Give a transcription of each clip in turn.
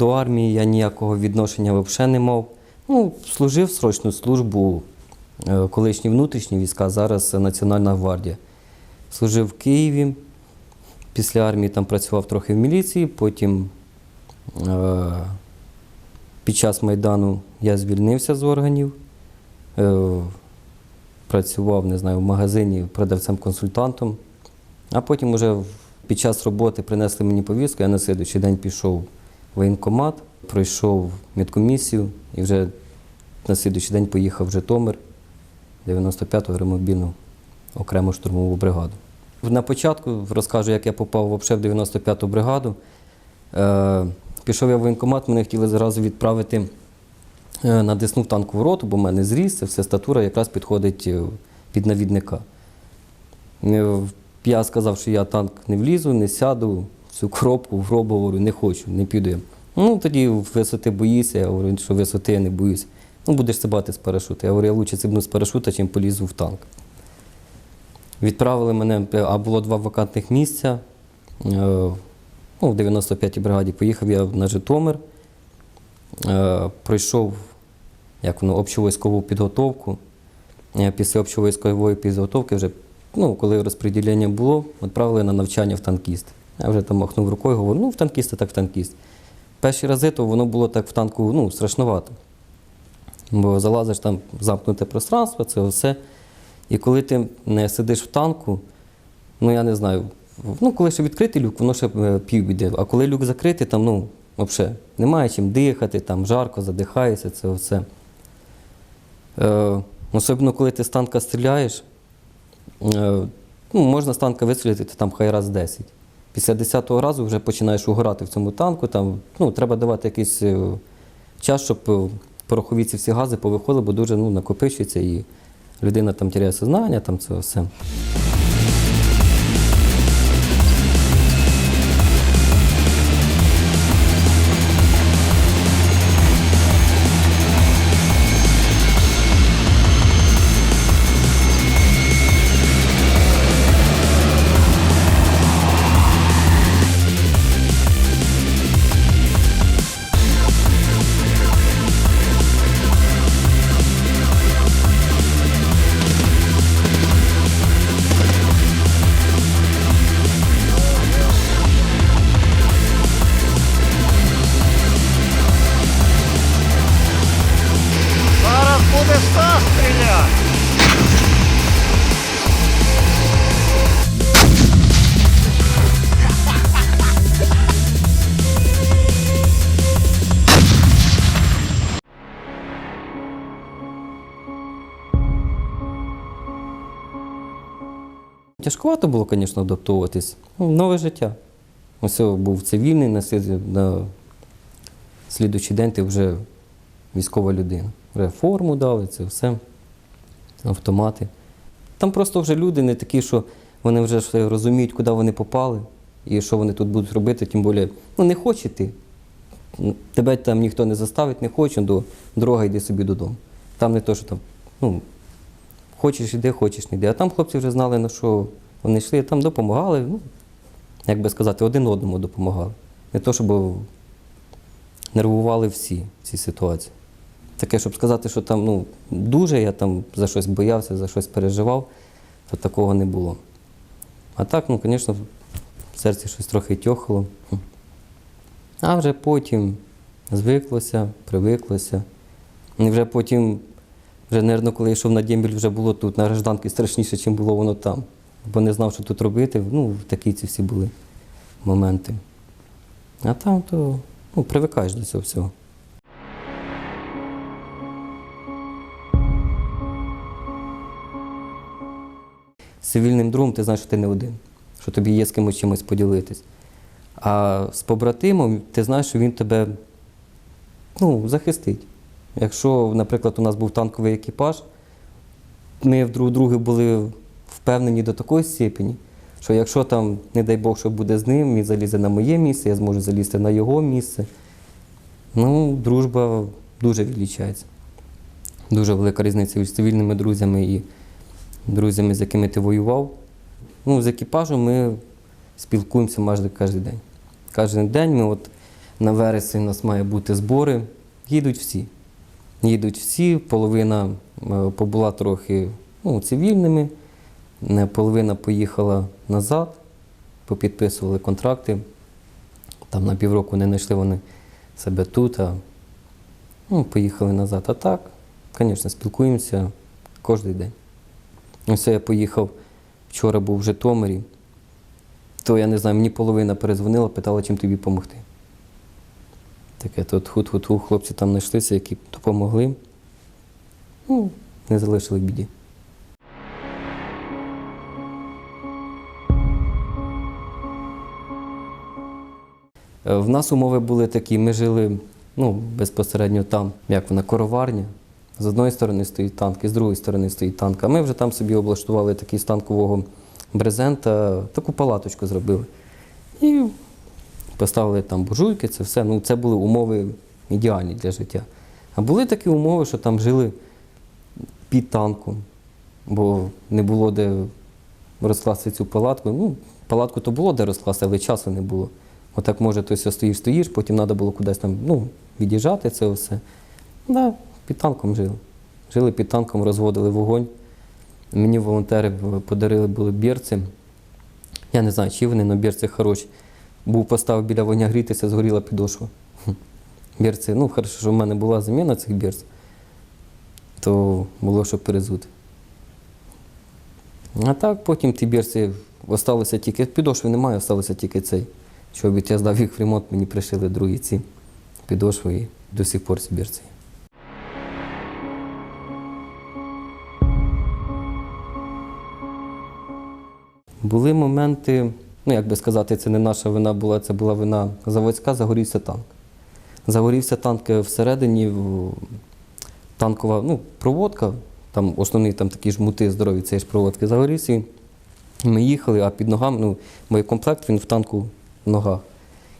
До армії я ніякого відношення взагалі не мав. Ну, служив срочну службу, е, колишні внутрішні війська, зараз Національна гвардія. Служив в Києві. Після армії там працював трохи в міліції, потім е, під час Майдану я звільнився з органів. Е, працював, не знаю, в магазині продавцем-консультантом. А потім уже під час роботи принесли мені повістку, я на слідуючий день пішов воєнкомат, пройшов медкомісію і вже на слідуючий день поїхав в Житомир 95-ту аеромобільну окрему штурмову бригаду. На початку розкажу, як я попав в 95-ту бригаду. Е, пішов я в воєнкомат, мене хотіли зразу відправити е, на Десну танкову роту, бо в мене зріс, це все статура якраз підходить е, під навідника. Я сказав, що я танк не влізу, не сяду цю коробку, в гроб, говорю, не хочу, не піду. Ну тоді висоти боїся, я говорю, що висоти я не боюсь. Ну, будеш стрибати з парашута. Я говорю, я лучше стрибну з парашута, чим полізу в танк. Відправили мене, а було два вакантних місця. Е, Ну, в 95-й бригаді поїхав я на Житомир, е, пройшов як воно, общовійськову підготовку. Е, Після общовійськової підготовки, вже, ну, коли розподілення було, відправили на навчання в танкіст. Я вже там махнув рукою, говорю, ну, в танкіста так в танкіст. Перші рази то воно було так в танку ну, страшновато. Бо залазиш там замкнуте пространство, це все. І коли ти не сидиш в танку, ну я не знаю, ну коли ще відкритий люк, воно ще е, пів іде. А коли люк закритий, там ну, взагалі немає чим дихати, там жарко, задихаєшся, це все. Е, особливо, коли ти з танка стріляєш, е, ну, можна з танка вистрілити там хай раз 10. Після 10-го разу вже починаєш угорати в цьому танку. Там, ну, треба давати якийсь е, час, щоб е, порохові ці всі гази повиходили, бо дуже ну, накопичується і людина там тіряє сознання, там це все. Тяжкувато було, звісно, адаптуватись. Ну, нове життя. Ось був цивільний, на, слід... слідуючий день ти вже військова людина. Вже форму дали, це все, автомати. Там просто вже люди не такі, що вони вже розуміють, куди вони попали і що вони тут будуть робити, тим більше, ну не хоче ти. Тебе там ніхто не заставить, не хоче, до дорога йди собі додому. Там не то, що там, ну, хочеш іди, хочеш не йди. А там хлопці вже знали, на що вони йшли, там допомагали, ну, як би сказати, один одному допомагали. Не то, щоб нервували всі в цій ситуації. Таке, щоб сказати, що там ну, дуже я там за щось боявся, за щось переживав, то такого не було. А так, ну, звісно, в серці щось трохи тьохало. А вже потім звиклося, привиклося. І вже потім, вже, мабуть, коли йшов на дембіль, вже було тут на гражданки страшніше, ніж було воно там. Бо не знав, що тут робити. Ну, такі ці всі були моменти. А там то ну, привикаєш до цього всього. З цивільним другом ти знаєш, що ти не один, що тобі є з кимось чимось поділитись. А з побратимом ти знаєш, що він тебе ну, захистить. Якщо, наприклад, у нас був танковий екіпаж, ми друг друга були впевнені до такої степені, що якщо там, не дай Бог, що буде з ним, він залізе на моє місце, я зможу залізти на його місце. Ну, дружба дуже відлічається. Дуже велика різниця між цивільними друзями і друзями, з якими ти воював. Ну, з екіпажем ми спілкуємося майже кожен день. Кожен день ми от на вересень у нас має бути збори. Їдуть всі. Їдуть всі, половина е, побула трохи ну, цивільними, половина поїхала назад, попідписували контракти. Там на півроку не знайшли вони себе тут, а ну, поїхали назад. А так, звісно, спілкуємося кожен день. Ось я поїхав, вчора був в Житомирі, то я не знаю, мені половина перезвонила, питала, чим тобі допомогти. Таке тут хут-хут-ху, хлопці там знайшлися, які допомогли. Ну, не залишили біді. Е, В нас умови були такі, ми жили ну, безпосередньо там, як вона, короварня. З одної сторони стоїть танк, і з другої сторони стоїть танк. А ми вже там собі облаштували такий з танкового брезента, таку палаточку зробили. І поставили там буржуйки, це все. Ну, це були умови ідеальні для життя. А були такі умови, що там жили під танком, бо не було де розкласти цю палатку. Ну, палатку то було де розкласти, але часу не було. Отак, може, ти стоїш, стоїш, потім треба було кудись там ну, від'їжджати це все. Да, під танком жили. Жили під танком, розводили вогонь. Мені волонтери подарили були бірці. Я не знаю, чи вони, але бірці хороші. Був поставив біля вогня грітися, згоріла підошва. Бірці, ну, хорошо, що в мене була заміна цих бірць, то було що перезути. А так потім ті бірці осталися тільки, підошви немає, осталося тільки цей. Чобіт я здав їх в ремонт, мені пришили другі ці підошви і до сих пор ці бірці. Були моменти, ну як би сказати, це не наша вина була, це була вина заводська, загорівся танк. Загорівся танк всередині, танкова ну, проводка, там основні там такі жмути здорові цієї ж проводки загорівся. Ми їхали, а під ногами, ну, боєкомплект він в танку в ногах.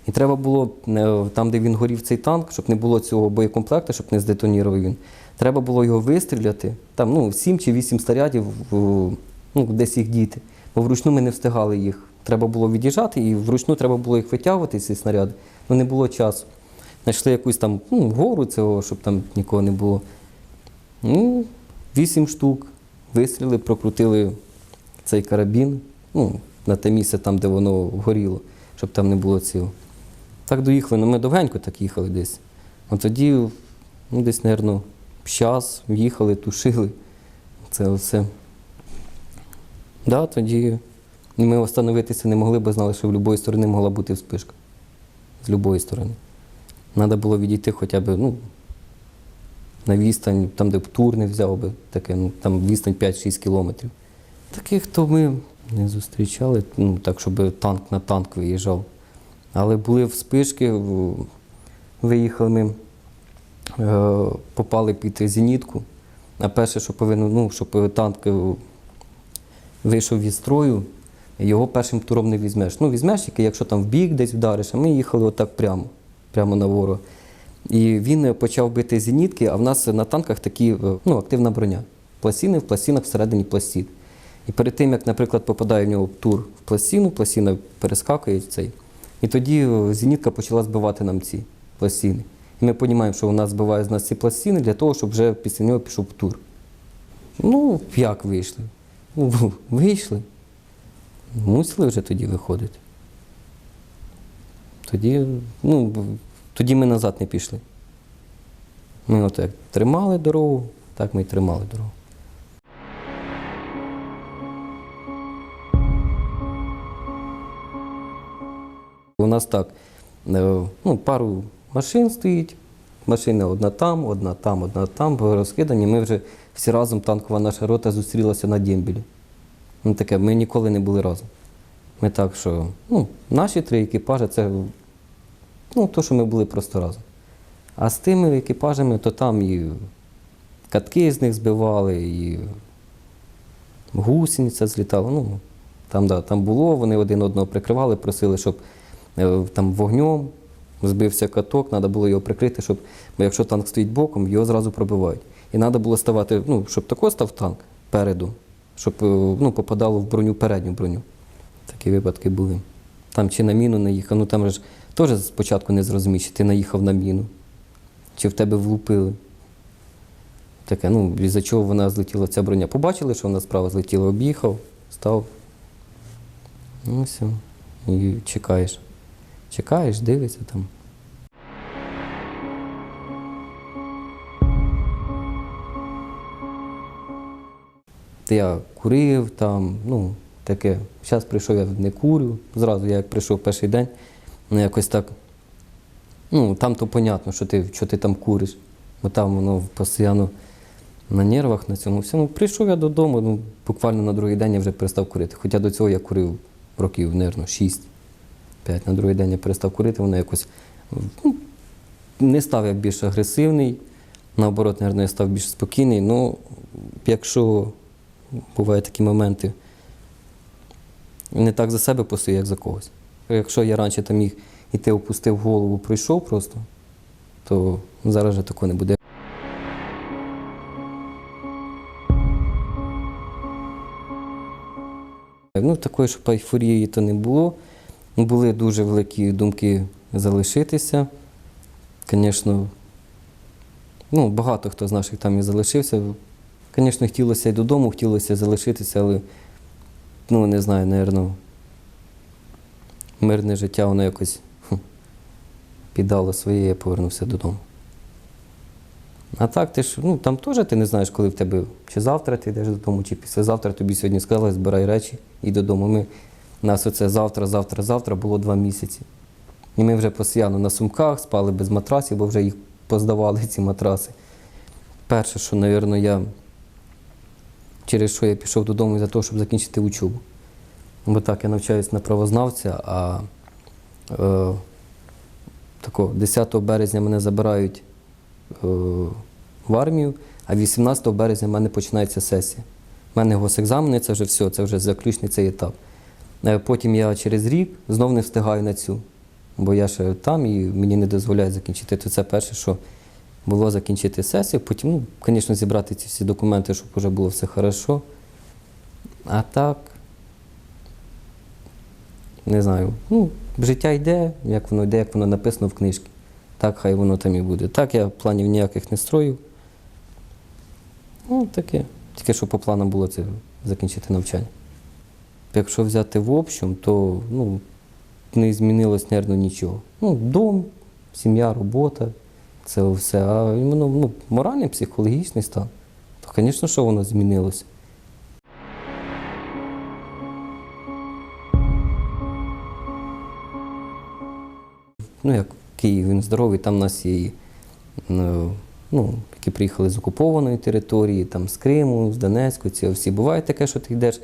І треба було е, там, де він горів цей танк, щоб не було цього боєкомплекту, щоб не здетонірував він. Треба було його вистріляти. Там ну, 7 чи 8 снарядів, ну, десь їх діти. Бо вручну ми не встигали їх. Треба було від'їжджати, і вручну треба було їх витягувати, ці снаряди. Ну не було часу. Знайшли якусь там ну, гору цього, щоб там нікого не було. Ну, вісім штук. Вистріли, прокрутили цей карабін ну, на те місце, там, де воно горіло, щоб там не було цього. Так доїхали, ну ми довгенько так їхали десь. От тоді, ну, десь, мабуть, час їхали, тушили. Це все. Да, тоді ми встановитися не могли, бо знали, що в будь-якої сторони могла бути вспишка. З будь-якої сторони. Треба було відійти хоча б ну, на відстань, там, де б тур не взяв би, таке, ну, там відстань 5-6 кілометрів. Таких то ми не зустрічали, ну, так, щоб танк на танк виїжджав. Але були вспишки, виїхали ми, е, попали під зенітку. А перше, що повинно, ну, щоб танк е, вийшов із строю, його першим туром не візьмеш. Ну, візьмеш тільки, якщо там в бік десь вдариш, а ми їхали отак прямо, прямо на ворога. І він почав бити зенітки, а в нас на танках такі, е, ну, активна броня. Пластини в пластинах всередині пластин. І перед тим, як, наприклад, попадає в нього тур в пластину, пластина перескакує цей. І тоді е, зенітка почала збивати нам ці пластини. І ми розуміємо, що вона збиває з нас ці пластини для того, щоб вже після нього пішов тур. Ну, як вийшли? Ну, вийшли. Мусили вже тоді виходити. Тоді, ну, тоді ми назад не пішли. Ми отак тримали дорогу, так ми й тримали дорогу. У нас так, е, ну, пару машин стоїть, машина одна там, одна там, одна там, розкидані. Ми вже всі разом, танкова наша рота зустрілася на Дємбілі. Ну, таке, ми ніколи не були разом. Ми так, що ну, наші три екіпажі це ну, то, що ми були просто разом. А з тими екіпажами, то там і катки з них збивали, і гусениця злітала. Ну, там, да, там було, вони один одного прикривали, просили, щоб е, там вогнем збився каток, треба було його прикрити, щоб, бо якщо танк стоїть боком, його зразу пробивають. І треба було ставати, ну, щоб тако став танк переду, щоб е, ну, попадало в броню, передню броню. Такі випадки були. Там чи на міну наїхав. Ну там ж теж спочатку не зрозумієш, чи ти наїхав на міну, чи в тебе влупили. Таке, ну, із-за чого вона злетіла ця броня. Побачили, що вона справа злетіла, об'їхав, став. Ну все. І чекаєш. Чекаєш, дивишся там. Та Я курив там, ну, таке. Зараз прийшов, я не курю. Зразу я як прийшов перший день, ну якось так. Ну, там то понятно, що ти, що ти там куриш. Бо там воно постійно на нервах, на цьому всьому. Прийшов я додому, ну, буквально на другий день я вже перестав курити. Хоча до цього я курив років, мабуть, 6-5. На другий день я перестав курити, воно якось ну, не став я більш агресивний. Наоборот, мабуть, я став більш спокійний. Ну, якщо бувають такі моменти, не так за себе постою, як за когось. Якщо я раніше там міг іти, опустив голову, пройшов просто, то зараз вже такого не буде. Ну, такої, щоб айфорії то не було. Були дуже великі думки залишитися. Звісно, ну, багато хто з наших там і залишився. Звісно, хотілося й додому, хотілося залишитися, але ну, не знаю, напевно, мирне життя, воно якось піддало своє, я повернувся додому. А так, ти ж, ну там теж ти не знаєш, коли в тебе чи завтра ти йдеш додому, чи післязавтра тобі сьогодні сказали, збирай речі і додому. Ми, нас оце завтра, завтра, завтра було два місяці. І ми вже постійно на сумках спали без матрасів, бо вже їх поздавали, ці матраси. Перше, що, мабуть, я через що я пішов додому за того, щоб закінчити учобу. Бо так, я навчаюся на правознавця, а е, тако, 10 березня мене забирають е, в армію, а 18 березня в мене починається сесія. У мене госекзамени, це вже все, це вже заключний цей етап. Е, Потім я через рік знов не встигаю на цю, бо я ще там і мені не дозволяють закінчити. То це перше, що було закінчити сесію. Потім, ну, звісно, зібрати ці всі документи, щоб вже було все хорошо. А так, не знаю. Ну, життя йде, як воно йде, як воно написано в книжці. Так, хай воно там і буде. Так, я планів ніяких не строю. Ну, таке. Тільки що по планам було це закінчити навчання. Якщо взяти в общем, то ну, не змінилось, мабуть, нічого. Ну, дом, сім'я, робота, це все. А іменно ну, моральний, психологічний стан, то, звісно, що воно змінилося. Ну, як Київ, він здоровий, там у нас є, ну, ну, які приїхали з окупованої території, там з Криму, з Донецьку, ці всі. Буває таке, що ти йдеш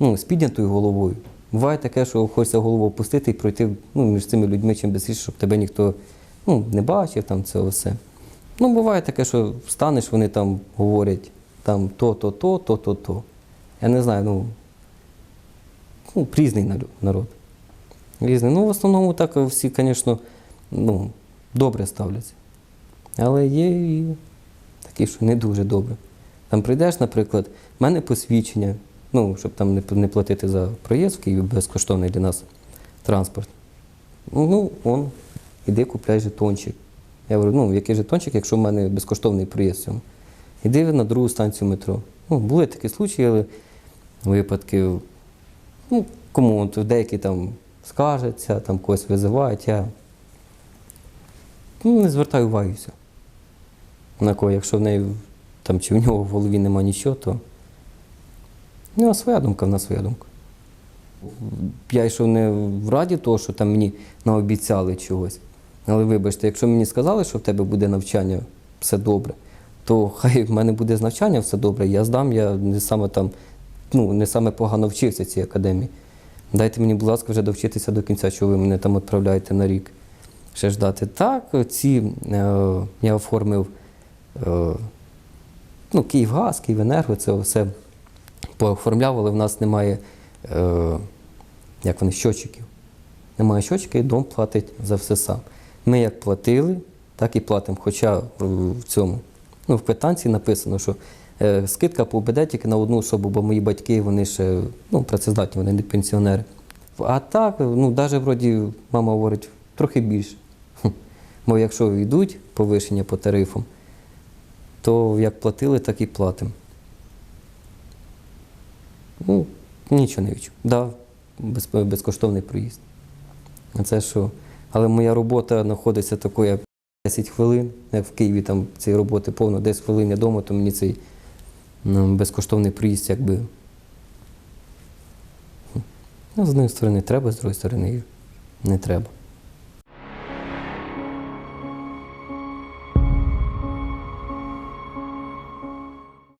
ну, з піднятою головою. Буває таке, що хочеться голову опустити і пройти ну, між цими людьми чим безсіше, щоб тебе ніхто ну, не бачив, там це все. Ну, буває таке, що встанеш, вони там говорять там то-то, то, то-то, то. Я не знаю, ну, ну різний народ-. Різний. Ну, в основному так всі, звісно, ну, добре ставляться. Але є і такі, що не дуже добре. Там прийдеш, наприклад, в мене посвідчення, ну, щоб там не, не платити за проїзд в Києві безкоштовний для нас транспорт. Ну, он, іди купляй жетончик. Я говорю, ну, який жетончик, якщо в мене безкоштовний проїзд цьому. Іди на другу станцію метро. Ну, були такі случаї, але випадки, ну, кому от деякі там скажеться, там когось визивають, я ну, не звертаю уваги. На кого, якщо в неї там, чи в нього в голові нема нічого, то в нього своя думка, в нас своя думка. Я йшов не в раді того, що там мені наобіцяли чогось. Але вибачте, якщо мені сказали, що в тебе буде навчання, все добре, то хай в мене буде з навчання все добре, я здам, я не саме там, ну, не саме погано вчився в цій академії. Дайте мені, будь ласка, вже довчитися до кінця, що ви мене там відправляєте на рік. Ще ждати. Так, ці е, я оформив е, ну, Київгаз, Київенерго, це все пооформляв, але в нас немає е, як вони, щочиків. Немає щочиків, і дом платить за все сам. Ми як платили, так і платимо. Хоча в цьому, ну, в квитанції написано, що е, скидка по УБД тільки на одну особу, бо мої батьки вони ще ну, працездатні, вони не пенсіонери. А так, ну, навіть вроді, мама говорить, трохи більше. Бо якщо йдуть повишення по тарифам, то як платили, так і платимо. Ну, нічого не відчув. Да, без, безкоштовний проїзд. А це що? Але моя робота знаходиться такою, як 10 хвилин. Як в Києві там цієї роботи повно 10 хвилин я вдома, то мені цей ну, безкоштовний проїзд якби. Ну, з однієї сторони треба, з іншої сторони не треба.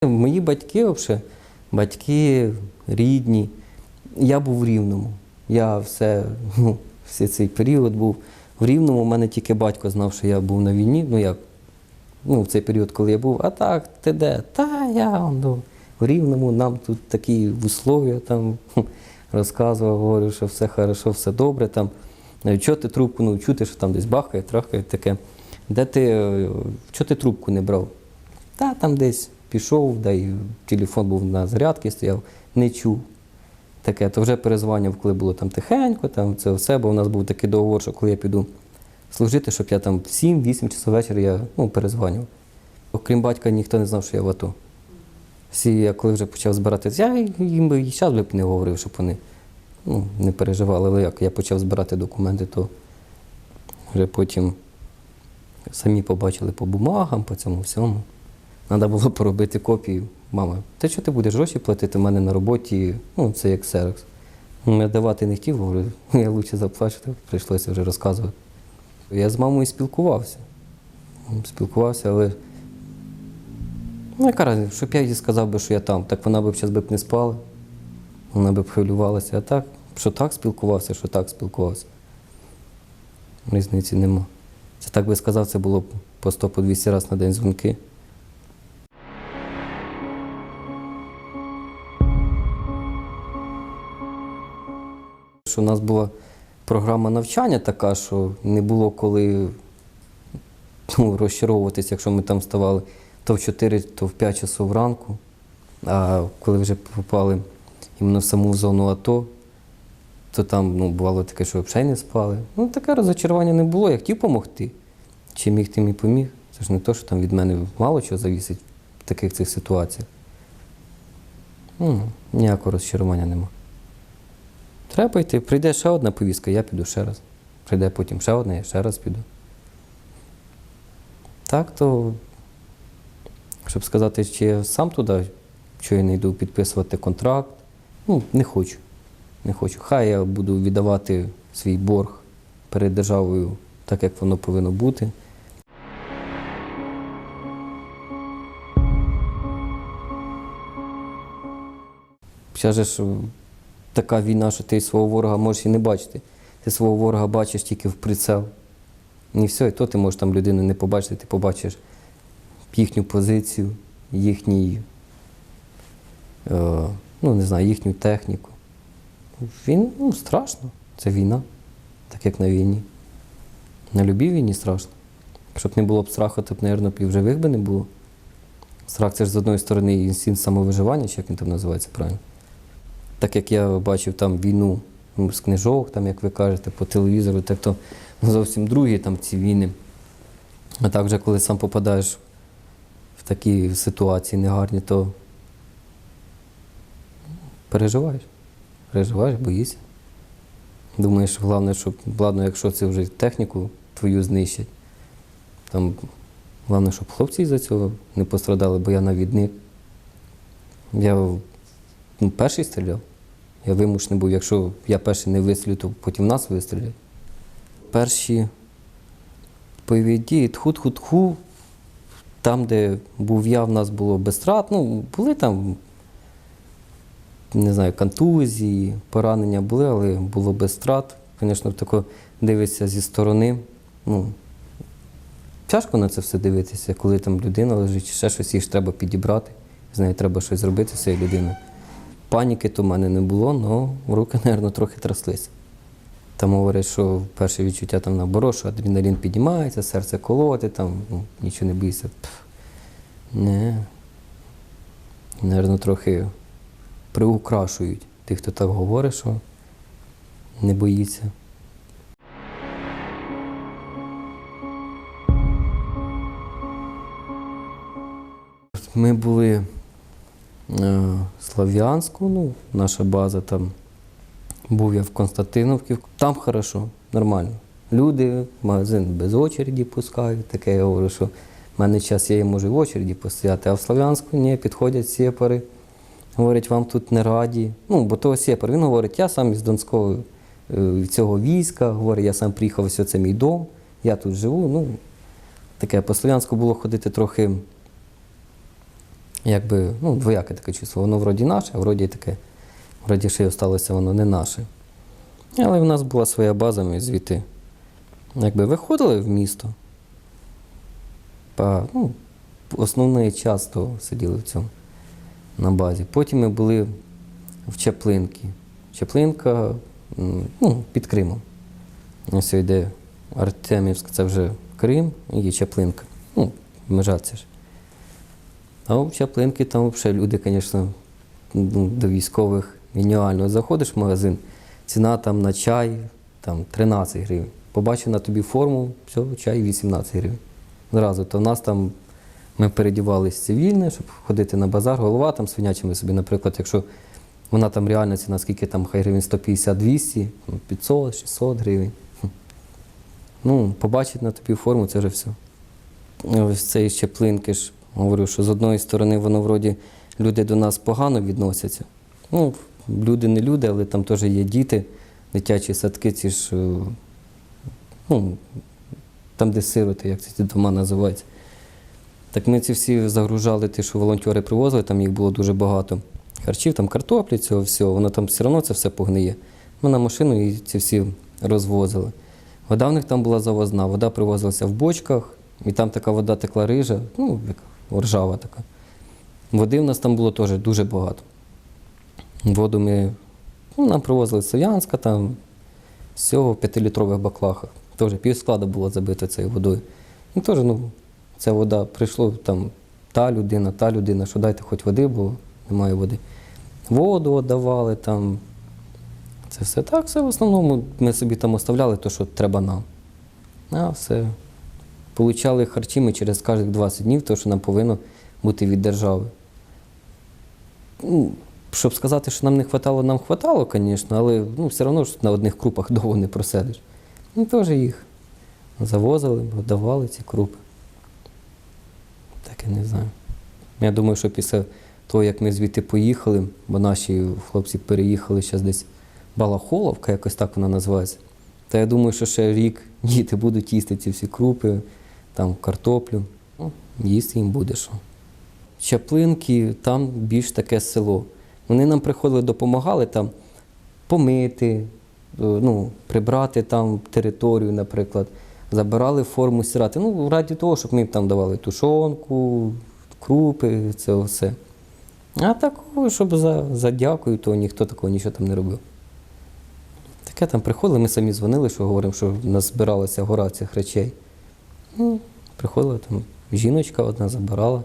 Мої батьки, взагалі, батьки рідні. Я був в Рівному. Я все, ну, все цей період був в Рівному. У мене тільки батько знав, що я був на війні. Ну як? Ну, в цей період, коли я був, а так, ти де? Та я ну, в Рівному, нам тут такі условия там розказував, говорив, що все хорошо, все добре. Там. Е, Чого ти трубку ну, чути, що там десь бахає, трахає таке. Де ти, е, чого ти трубку не брав? Та там десь пішов, да й телефон був на зарядці, стояв, не чув. Таке, то вже перезванював, коли було там тихенько, там це все, бо у нас був такий договор, що коли я піду служити, щоб я там 7-8 часов вечора я ну, перезванював. Окрім батька, ніхто не знав, що я в АТО. Всі, я коли вже почав збиратися, я їм би і час би не говорив, щоб вони ну, не переживали. Але як я почав збирати документи, то вже потім самі побачили по бумагам, по цьому всьому. Треба було поробити копію. Мама, ти що ти будеш гроші платити в мене на роботі? Ну, це як Серекс. Ну, Я давати не хотів, говорю, я краще заплачу, прийшлося вже розказувати. Я з мамою спілкувався. Спілкувався, але ну, яка разниця, щоб я їй сказав би, що я там, так вона б зараз не спала, вона б хвилювалася. А так, що так спілкувався, що так спілкувався. Різниці нема. Це так би сказав, це було по 100 по 200 разів на день дзвінки. У нас була програма навчання така, що не було коли ну, розчаровуватися, якщо ми там вставали то в 4, то в 5 часов ранку. А коли вже попали іменно в саму зону АТО, то там ну, бувало таке, що взагалі не спали. Ну, таке розочарування не було. Я хотів допомогти. Чи міг, тим і поміг. Це ж не то, що там від мене мало чого завісить в таких цих ситуаціях. Ну, ніякого розчарування нема. Треба йти. Прийде ще одна повістка, я піду ще раз. Прийде потім ще одна, я ще раз піду. Так, то, щоб сказати, чи я сам туди, що я не йду підписувати контракт, ну, не хочу. Не хочу. Хай я буду віддавати свій борг перед державою так, як воно повинно бути. Же ж така війна, що ти свого ворога можеш і не бачити. Ти свого ворога бачиш тільки в прицел. І все, і то ти можеш там людину не побачити, ти побачиш їхню позицію, їхній, е, ну не знаю, їхню техніку. Він ну, страшно. Це війна, так як на війні. На любій війні страшно. Якщо б не було б страху, то б, мабуть, і в живих би не було. Страх це ж з одної сторони інстинкт самовиживання, чи як він там називається правильно. Так як я бачив там війну ну, з книжок, там, як ви кажете, по телевізору, так то зовсім другі там ці війни. А так вже, коли сам попадаєш в такі ситуації негарні, то переживаєш. Переживаєш, боїшся. Думаєш, головне, щоб, ладно, якщо це вже техніку твою знищать, там головне, щоб хлопці за цього не пострадали, бо я навідник. Я ну, перший стріляв. Я вимушений був, якщо я перший не вистрілю, то потім нас вистрілять. Перші бойові дії, тху-тху-тху, там, де був я, в нас було без страт. Ну, були там, не знаю, контузії, поранення були, але було без страт. Звісно, тако дивишся зі сторони. Ну, тяжко на це все дивитися, коли там людина лежить, ще щось, ж треба підібрати. З нею треба щось зробити з цією людиною. Паніки то в мене не було, але руки, мабуть, трохи тряслися. Там говорять, що перше відчуття там наоборот, що адреналін піднімається, серце колоти, там ну, нічого не. Пф. Не. Наверно, трохи приукрашують тих, хто так говорить, що не боїться. Ми були Слов'янську, ну, наша база там. Був я в Константиновці. Там хорошо, нормально. Люди, магазин без очереді пускають. Таке я говорю, що в мене час я можу в очереді постояти, а в Слов'янську ні, підходять сепари. Говорять, вам тут не раді. Ну, бо того сепар, він говорить, я сам із Донського е, цього війська, говорить, я сам приїхав, ось це мій дом, я тут живу. Ну, таке по Слов'янську було ходити трохи, якби, ну, двояке таке чувство. Воно вроді наше, а вроді таке, вроді ще й осталося воно не наше. Але в нас була своя база, ми звідти якби виходили в місто. Па, ну, основний час то сиділи в цьому на базі. Потім ми були в Чаплинці. Чаплинка ну, під Кримом. Ось йде Артемівськ, це вже Крим і Чаплинка. Ну, межа це ж. А в Чаплинки там взагалі люди, звісно, ну, до військових геніально. Заходиш в магазин, ціна там на чай там 13 гривень. Побачив на тобі форму, все, чай 18 гривень. Зразу. То в нас там ми передівались цивільне, щоб ходити на базар, голова там свинячими собі, наприклад, якщо вона там реальна ціна, скільки там хай гривень 150-200, ну, 500, 600 гривень. Ну, побачить на тобі форму, це вже все. Ось цей щеплинки ж говорю, що з одної сторони воно вроді люди до нас погано відносяться. Ну, люди не люди, але там теж є діти, дитячі садки, ці ж, е, ну, там, де сироти, як ці дома називаються. Так ми ці всі загружали, ті, що волонтери привозили, там їх було дуже багато. Харчів, там картоплі, цього всього, воно там все одно це все погниє. Ми на машину і ці всі розвозили. Вода в них там була завозна, вода привозилася в бочках, і там така вода текла рижа, ну, ржава така. Води в нас там було теж дуже багато. Воду ми ну, нам привозили з Слов'янська, там всього в п'ятилітрових баклахах. Теж пів складу було забито цією водою. І теж, ну, ця вода прийшло там та людина, та людина, що дайте хоч води, бо немає води. Воду віддавали там. Це все так, все в основному ми собі там оставляли те, що треба нам. А все. Получали харчі ми через кожних 20 днів, те, що нам повинно бути від держави. Ну, щоб сказати, що нам не хватало, нам хватало, звісно, але ну, все одно ж на одних крупах довго не просидиш. Ну, теж їх завозили, давали ці крупи. Так я не знаю. Я думаю, що після того, як ми звідти поїхали, бо наші хлопці переїхали зараз десь Балахоловка, якось так вона називається. Та я думаю, що ще рік діти будуть їсти ці всі крупи, там картоплю. Ну, їсти їм буде що. Чаплинки, там більш таке село. Вони нам приходили, допомагали там помити, е, ну, прибрати там територію, наприклад, забирали форму стирати. Ну, раді того, щоб ми там давали тушонку, крупи, це все. А такого, щоб за, за дякую, то ніхто такого нічого там не робив. Таке там приходили, ми самі дзвонили, що говоримо, що в нас збиралася гора цих речей. Ну, приходила там жіночка одна забирала,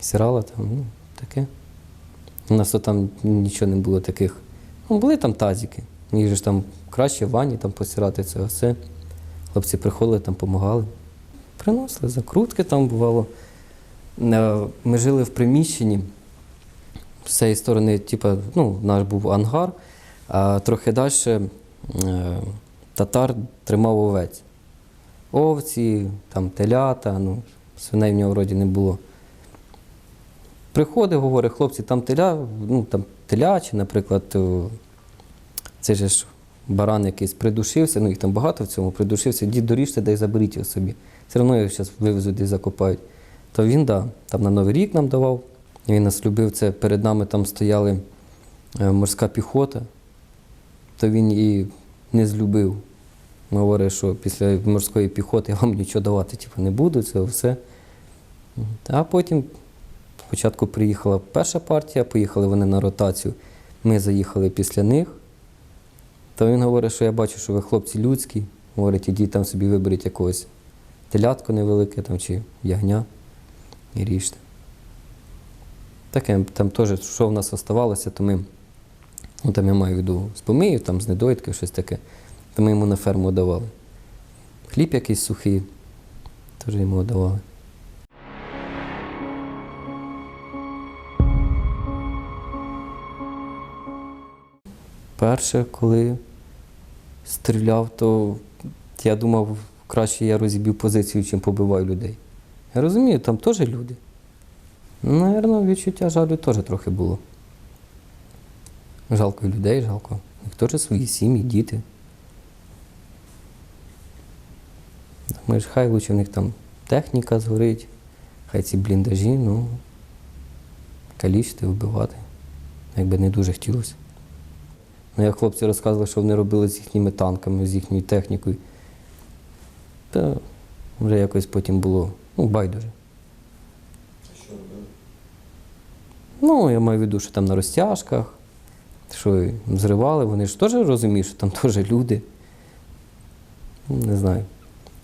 стирала там, ну, таке. У нас то там нічого не було таких. Ну, були там тазики. Їх же ж там краще в ванні там постирати це все. Хлопці приходили, там допомагали. Приносили закрутки там бувало. Е, Ми жили в приміщенні. З цієї сторони, типу, ну, наш був ангар, а трохи далі е, татар тримав овець. Овці, там телята, ну, свиней в нього вроді не було. Приходить, говорить, хлопці, там теля, ну там телячі, наприклад, це ж баран якийсь придушився, ну їх там багато в цьому, придушився, дід доріжте, дай заберіть його собі. Все одно його зараз вивезуть десь закопають. То він, да, там на Новий рік нам давав, він нас любив, це перед нами там стояли е, морська піхота, то він і не злюбив. Говорить, що після морської піхоти я вам нічого давати типу, не буду, це все. А потім Спочатку приїхала перша партія, поїхали вони на ротацію. Ми заїхали після них. То він говорить, що я бачу, що ви хлопці людські. Говорить, ідіть там собі виберіть якогось телятко невелике там, чи ягня і ріжте. Таке там теж, що в нас оставалося, то ми Ну, там я маю в виду з помиїв, там з недоїдків, щось таке. То ми йому на ферму давали. Хліб якийсь сухий, теж йому давали. Перше, коли стріляв, то я думав, краще я розіб'ю позицію, чим побиваю людей. Я розумію, там теж люди. Наверно, відчуття жалю теж трохи було. Жалко людей, жалко. Їх теж свої сім'ї, діти. Думаєш, хай лучше в них там техніка згорить, хай ці бліндажі, ну, калічити, вбивати. Якби не дуже хотілося. Ну, як хлопці розказували, що вони робили з їхніми танками, з їхньою технікою. Та вже якось потім було ну, байдуже. Ну, я маю в виду, що там на розтяжках, що зривали, вони ж теж розуміють, що там теж люди. Не знаю.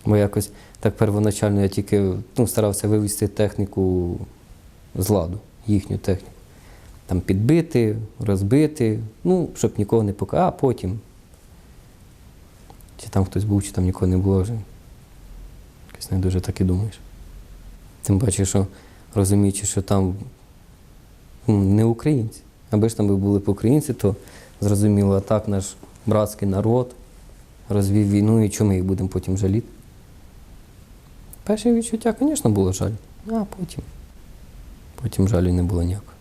Бо якось так первоначально я тільки ну, старався вивести техніку з ладу, їхню техніку. Там підбити, розбити, ну, щоб нікого не показати, а потім. Чи там хтось був, чи там нікого не було вже. Якось не дуже так і думаєш. Тим паче, що розуміючи, що там ну, не українці. Аби ж там би були б українці, то зрозуміло, а так наш братський народ розвів війну і чому ми їх будемо потім жаліти. Перше відчуття, звісно, було жаль, а потім, потім жалю не було ніякого.